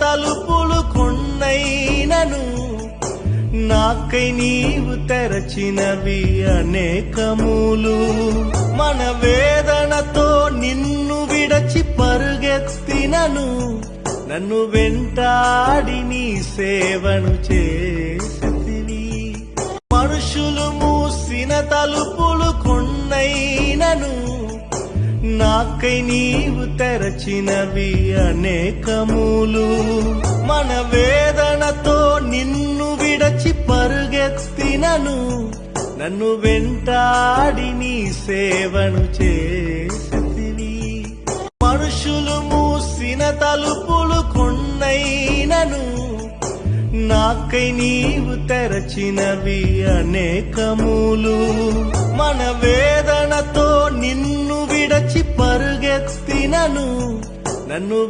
తలుపులు కొన్నైనను నాకై నీవు తెరచినవి అనేకములు. మన వేదనతో నిన్ను విడచి పరుగెత్తినను నన్ను వెంటాడి నీ సేవను చేసితివి. మనుషులు మూసిన తలుపులు నాకై నీవు తెరచినవి అనేకములు మన వేదనతో నిన్ను విడచి పరుగెత్తినను. నన్ను వెంటాడి నీ సేవను చేసితివి. మనుషులు మూసిన తలుపులు కొన్నైనను. నాకై నీవు తెరచినవి అనేకములు మన వేద వినను. నన్ను